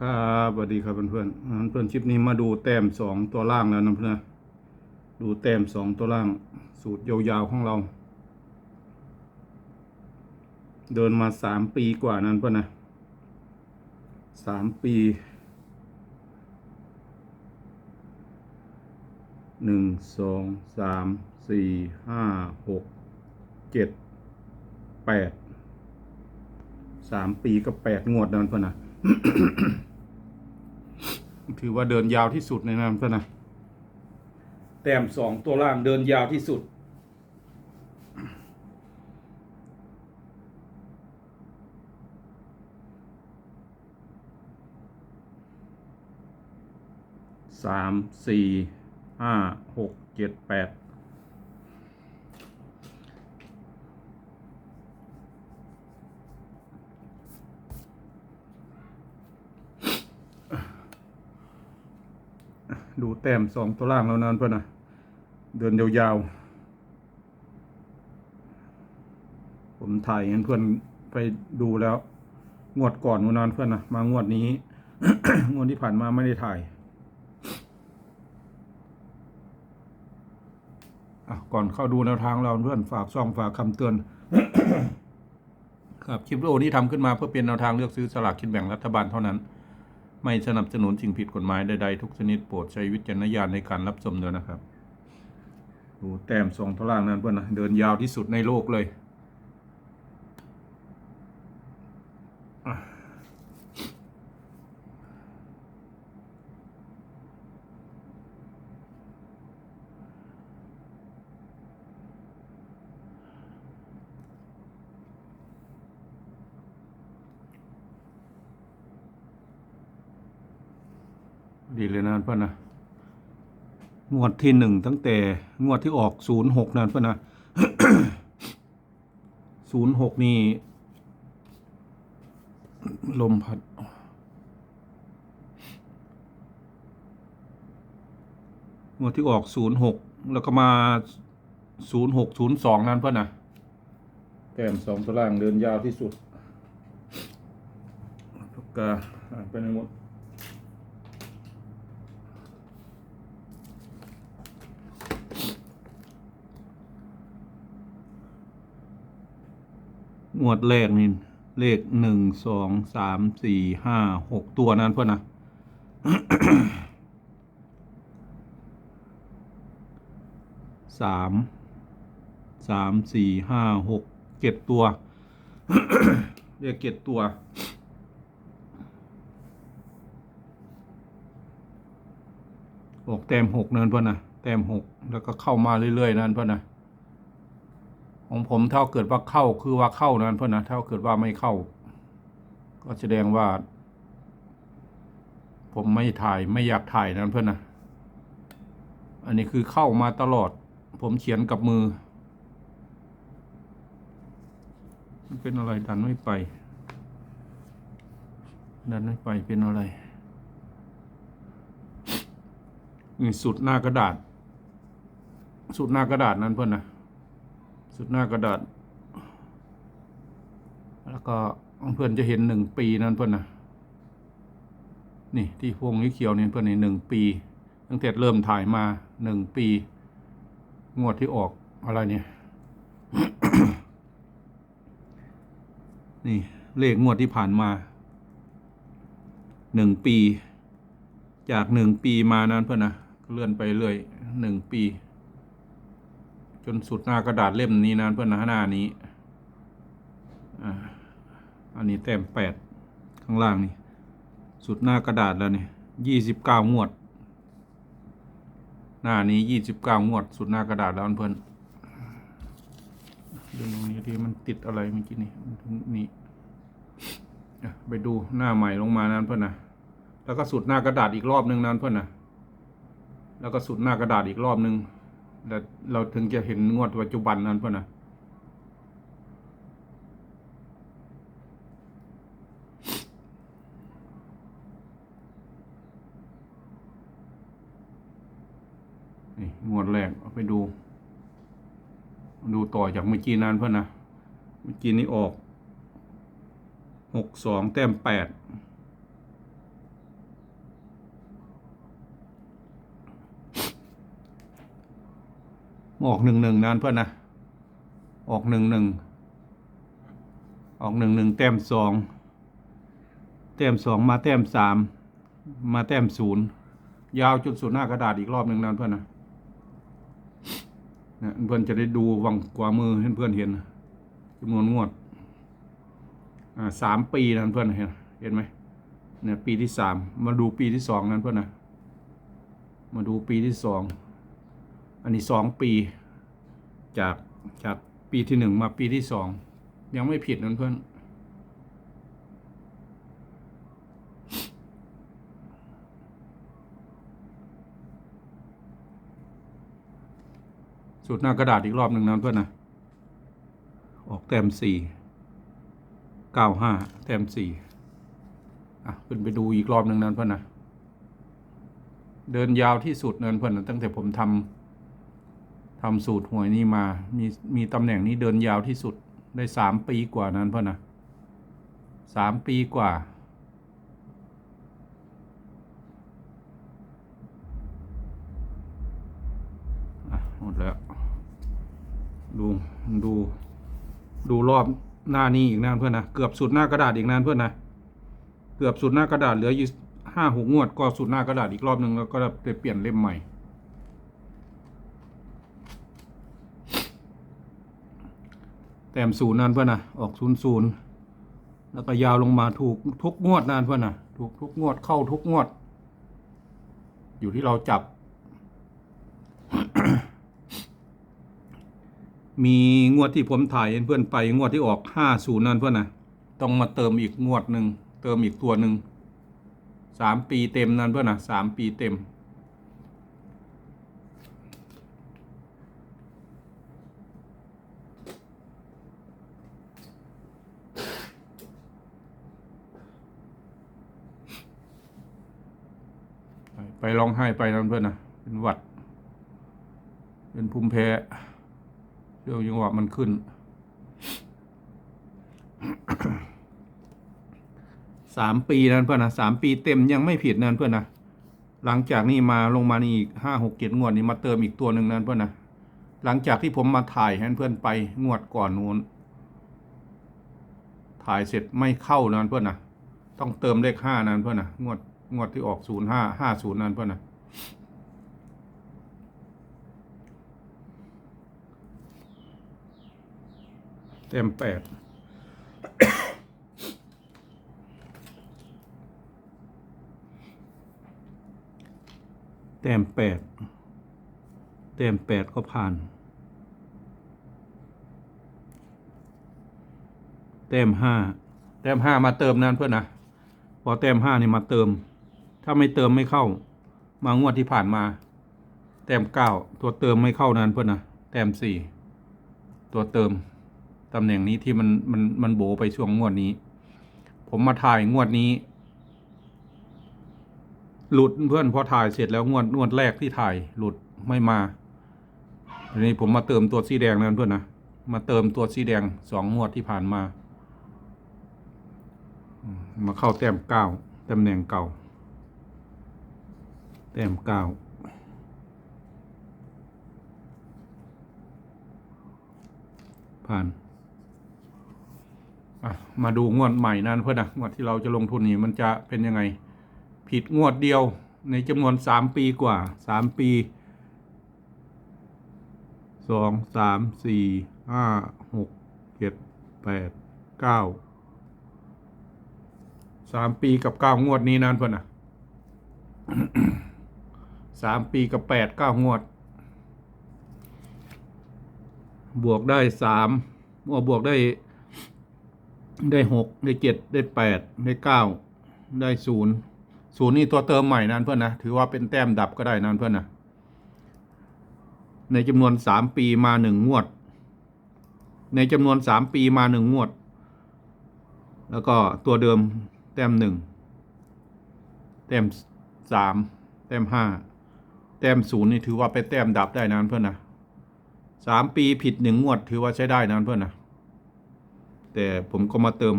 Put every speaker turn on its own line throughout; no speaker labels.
ครับสวัสดีครับเพื่อนๆงั้นเพื่อนคลิปนี้มาดูแต้มสองตัวล่างแล้วนะเพื่อนดูแต้มสองตัวล่าง สูตรยาวๆของเรา เดินมาสามปีกว่านั้นเพื่อนนะสามปีหนึ่งสองสามสี่ห้าหกเจ็ดแปดสามปีกับแปดงวดนั้นเพื่อนนะ ถือว่าเดินยาวที่สุดในนั้นเพื่อนนะแต้มสองตัวล่างเดินยาวที่สุด สาม สี่ ห้า หก เจ็ด แปด ดู แต้มสองตัวล่างแล้วนั้นเพื่อนนะเดินยาวๆ ผมถ่ายให้เพื่อนไปดูแล้ว งวดก่อนวันนั้นเพื่อนนะมางวดนี้ งวดที่ผ่านมาไม่ได้ถ่ายอะก่อนเข้าดูแนวทางเราเพื่อนฝากซ่องฝากคำเตือน ครับคลิปวิดีโอนี้ทำขึ้นมาเพื่อเป็นแนวทางเลือกซื้อสลากกินแบ่งรัฐบาลเท่านั้น ไม่สนับสนุนสิ่งผิดกฎหมายใดๆทุกชนิดโปรดใช้วิจารณญาณในการรับชมด้วยนะครับ ดูแต้มสองทล่างนั้นเพื่อนนะเดินยาวที่สุดในโลกเลย ดีเลยนะเพื่อนนะงวดที่หนึ่งตั้งแต่งวดที่ออกศูนย์หกนั่นเพื่อนนะศูนย์หกนี่ลมพัดงวดที่ออกศูนย์หกแล้วก็มาศูนย์หกศูนย์สองนั่นเพื่อนนะแต้มสองตัวล่างเดินยาวที่สุดปากกาอ่านไปในหมด งวดแรกนี่เลขหนึ่งสองสามสี่ห้าหกตัวนั้นเพื่อนนะสามสามสี่ห้าหกเจ็ดตัวเรียกเจ็ดตัว ออกแต้มหกเนั่นเพื่อนนะแต้มหกแล้วก็เข้ามาเรื่อยๆนั่นเพื่อนนะ ของผมเท่าเกิดว่าเข้าคือว่าเข้านั้นเพื่อนนะเท่าเกิดว่าไม่เข้า ก็แสดงว่า ผมไม่ถ่ายไม่อยากถ่ายนั้นเพื่อนนะอันนี้คือเข้ามาตลอด ผมเขียนกับมือ มันเป็นอะไรดันไม่ไป ดันไม่ไปเป็นอะไรนี่สุดหน้ากระดาษ สุดหน้ากระดาษนั้นเพื่อนนะ สุดหน้ากระดาษ แล้วก็เพื่อนจะเห็นหนึ่งปีนั่นเพื่อนนะนี่ที่พวงนี้เขียวนี่เพื่อนในหนึ่งปี ตั้งแต่เริ่มถ่ายมาหนึ่งปี งวดที่ออกอะไรเนี่ย นี่เลขงวดที่ผ่านมาหนึ่งปี จากหนึ่งปีมานั้นเพื่อนนะเลื่อนไปเรื่อยหนึ่งปี จนสุดหน้ากระดาษเล่มนี้นะเพื่อนนะหน้านี้อ่าอันนี้แต้มแปดข้างล่างนี่ สุดหน้ากระดาษแล้วนี่ยี่สิบเก้างวด หน้านี้ยี่สิบเก้างวด สุดหน้ากระดาษแล้วเพื่อนดูตรงนี้ที่มันติดอะไรเมื่อกี้นี่นถึงนี่อะไปดูหน้าใหม่ลงมานั้นเพื่อนนะแล้วก็สุดหน้ากระดาษอีกรอบหนึ่งนั้นเพื่อนนะแล้วก็สุดหน้ากระดาษอีกรอบหนึ่ง เราถึงจะเห็นงวดปัจจุบันนั้นเพื่อนะนี่งวดแรกเอาไปดู ดูต่อจากเมื่อกี้นั้นเพื่อนนะ เมื่อกี้นี้ออกหกสองแต้มแปด ออกหนึ่งหนึ่งนานเพื่อนนะ ออกหนึ่งหนึ่งออกหนึ่งหนึ่งแต้มสองแต้มสองมาแต้มสามมาแต้มศูนย์ยาวจุดศูนย์หน้ากระดาษอีกรอบหนึ่งนานเพื่อนนะเนี่ยเพื่อนจะได้ดูวังกว่ามือให้เพื่อนเห็นจำนวนงวดอ่าสามปีนั้นเพื่อนเห็นเห็นไหมเนี่ยปีที่สามมาดูปีที่สองนั้นเพื่อนนะมาดูปีที่สอง อันนี้สองปี จากจากปีที่หนึ่งมาปีที่สองยังไม่ผิดนั้นเพื่อนสุดหน้ากระดาษอีกรอบหนึ่งนั้นเพื่อนนะออกแต้มสี่เก้าห้าแต้มสี่อะขึ้นไปดูอีกรอบหนึ่งนั้นเพื่อนนะเดินยาวที่สุดเนั้นเพื่อนนะตั้งแต่ผมทำ ทำสูตรหวยนี้มา มีมีตำแหน่งนี้เดินยาวที่สุดได้สามปีกว่านั้นเพื่อนนะสามปีกว่าอะหมดแล้ว ดูดู ดูรอบหน้านี้อีกนานเพื่อนนะเกือบสุดหน้ากระดาษอีกนานเพื่อนนะเกือบสุดหน้ากระดาษเหลืออยู่ห้าหกงวด ก็สุดหน้ากระดาษอีกรอบหนึ่งแล้วก็ได้เปลี่ยนเล่มใหม่ แต้มศูนย์นานเพื่อนนะออกศูนย์ศูนย์แล้วก็ยาวลงมาถูกทุกงวดนานเพื่อนนะถูกทุกงวดเข้าทุกงวด อยู่ที่เราจับ มีงวดที่ผมถ่ายเพื่อนไป งวดที่ออกห้าศูนย์นั่นเพื่อนนะต้องมาเติมอีกงวดหนึ่งเติมอีกตัวหนึ่งสามปีเต็มนั่นเพื่อนนะสามปีเต็ม ไปร้องไห้ไปนั่นเพื่อนนะเป็นหวัด เป็นภูมิแพ้เรื่องจังหวะมันขึ้น สามปีนั้นเพื่อนนะสามปีเต็มยังไม่ผิดนั้นเพื่อนนะหลังจากนี้มาลงมานี่อีกห้าหกเจ็ดงวดนี้มาเติมอีกตัวหนึ่งนั้นเพื่อนนะหลังจากที่ผมมาถ่ายให้เพื่อนไปงวดก่อนนู้น ถ่ายเสร็จไม่เข้านั้นเพื่อนนะต้องเติมเลขห้านั้นเพื่อนนะงวด งวดที่ออกศูนย์ห้าห้าศูนย์นั้นเพื่อนนะเต็มแปดเต็มแปดเต็มแปดก็ผ่านเต็มห้าเต็มห้ามาเติมนั้นเพื่อนนะ พอเต็มห้านี่มาเติม ถ้าไม่เติมไม่เข้า มางวดที่ผ่านมาเต็มเก้าตัวเติมไม่เข้านั้นเพื่อนนะเต็มสี่ตัวเติมตำแหน่งนี้ที่มันมันมันโบไปช่วงงวดนี้ ผมมาถ่ายงวดนี้ หลุดเพื่อนพอถ่ายเสร็จแล้วงวดงวดแรกที่ถ่ายหลุดไม่มาทีนี้ผมมาเติมตัวสีแดงนั้นเพื่อนนะมาเติมตัวสีแดงสองงวดที่ผ่านมามมาเข้าแต้มเก้าตำแหน่งเก่า แต้มเก้าผ่าน มาดูงวดใหม่นั้นเพื่อนนะงวดที่เราจะลงทุนนี่มันจะเป็นยังไง ผิดงวดเดียวในจำนวนสามปีกว่าสามปีสองสามสี่ห้าหกเจ็ดแปดเก้าสามปีกับเก้างวดนี้นั่นเพื่อนนะ สามปีกับแปดเก้างวด บวกได้สามบวกได้ได้หกได้เจ็ดได้แปดได้เก้าได้ศูนย์ศูนย์นี่ตัวเติมใหม่นั่นเพื่อนนะ ถือว่าเป็นแต้มดับก็ได้นั่นเพื่อนนะ ในจำนวนสามปีมาหนึ่งงวด ในจำนวนสามปีมาหนึ่งงวด แล้วก็ตัวเดิมแต้มหนึ่งแต้มสามแต้มห้า แต้มศูนย์นี่ถือว่าไปแต้มดับได้นั้นเพื่อนนะสามปีผิดหนึ่งงวดถือว่าใช้ได้นั้นเพื่อนนะแต่ผมก็มาเติม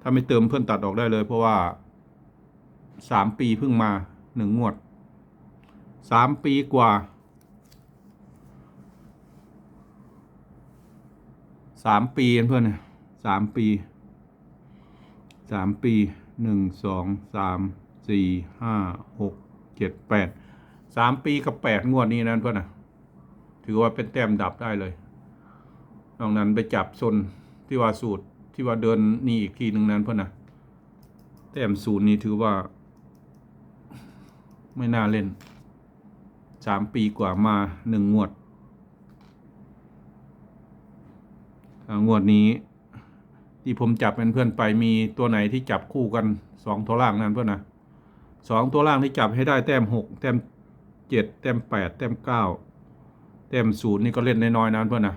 ถ้าไม่เติมเพื่อนตัดออกได้เลย เพราะว่าสามปีเพิ่งมาหนึ่งงวดสามปีกว่าสามปีเพื่อนสามปีสามปีหนึ่งสองสามสี่ห้าหก เจ็ดแปดสามปีกับแปดงวดนี้นะเพื่อนนะถือว่าเป็นแต้มดับได้เลยนอกนั้นไปจับซนที่ว่าสูตรที่ว่าเดินนี่อีกทีหนึ่งนั้นเพื่อนนะแต้มศูนย์นี้ถือว่า ไม่น่าเล่นสามปีกว่ามาหนึ่งงวดงวดนี้ ที่ผมจับเป็นเพื่อนไปมีตัวไหนที่จับคู่กันสองตัวล่างนั่นเพื่อนนะ สองตัวล่างที่จับให้ได้แต้มหกแต้มเจ็ดแต้มแปดแต้มเก้าแต้มศูนย์นี่ก็เล่นน้อยๆนะเพื่อนนะ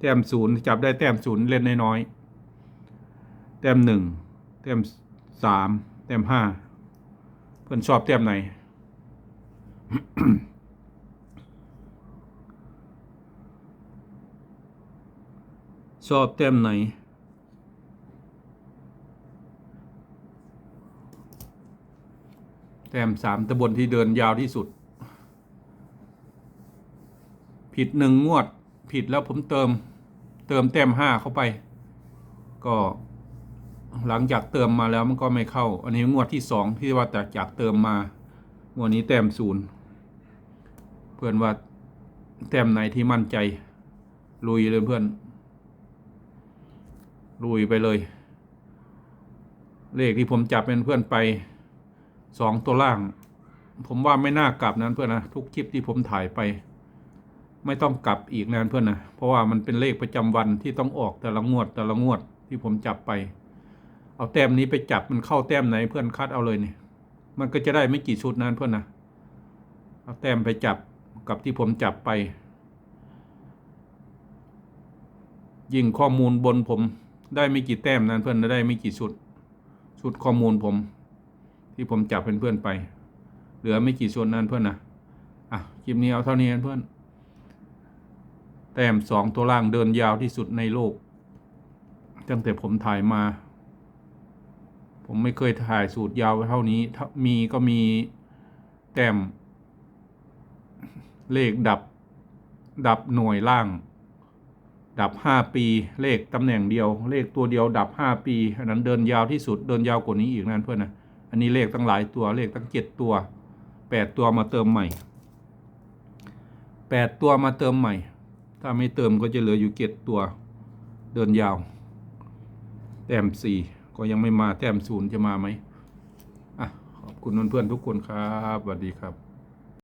แต้มศูนย์จับได้แต้มศูนย์เล่นน้อยๆแต้มหนึ่งแต้มสามแต้มห้าเพื่อนชอบแต้มไหนชอบแต้มไหน แต้มสามตะบนที่เดินยาวที่สุด ผิดหนึ่งงวด ผิดแล้วผมเติม เติมแต้มห้าเข้าไป ก็หลังจากเติมมาแล้วมันก็ไม่เข้า อันนี้งวดที่สองที่ว่าแต่จากเติมมางวดนี้แต้มศูนย์เพื่อนว่าแต้มไหนที่มั่นใจ ลุยเลยเพื่อน ลุยไปเลย เลขที่ผมจับเป็นเพื่อนไป สองตัวล่าง ผมว่าไม่น่ากลับนั้นเพื่อนนะทุกคลิปที่ผมถ่ายไป ไม่ต้องกลับอีกนะเพื่อนนะเพราะว่ามันเป็นเลขประจำวันที่ต้องออกแต่ละงวดแต่ละงวดที่ผมจับไป เอาแต้มนี้ไปจับมันเข้าแต้มไหนเพื่อนคัดเอาเลยเนี่ยมันก็จะได้ไม่กี่ชุดนั้นเพื่อนนะเอาแต้มไปจับกับที่ผมจับไป ยิ่งข้อมูลบนผมได้ไม่กี่แต้มนั้นเพื่อนได้ไม่กี่ชุดชุดข้อมูลผม ที่ผมจับเป็นเพื่อนไป เหลือไม่กี่ชุดนั้นเพื่อนนะอะคลิปนี้เอาเท่านี้นะเพื่อน แต้มสองตัวล่างเดินยาวที่สุดในโลก ตั้งแต่ผมถ่ายมา ผมไม่เคยถ่ายสูตรยาวเท่านี้ถ้ามีก็มีแต้ม เลขดับ ดับหน่วยล่าง ดับห้าปี เลขตำแหน่งเดียว เลขตัวเดียวดับห้าปีอันนั้นเดินยาวที่สุดเดินยาวกว่านี้อีกนั่นเพื่อนนะ อันนี้เลขตั้งหลายตัวเลขตั้งเจ็ดตัวแปดตัวมาเติมใหม่แปดตัวมาเติมใหม่ ถ้าไม่เติมก็จะเหลืออยู่เจ็ดตัว เดินยาว แต้มสี่ก็ยังไม่มาแต้มศูนย์จะมาไหมอะขอบคุณเพื่อนๆทุกคนครับสวัสดีครับ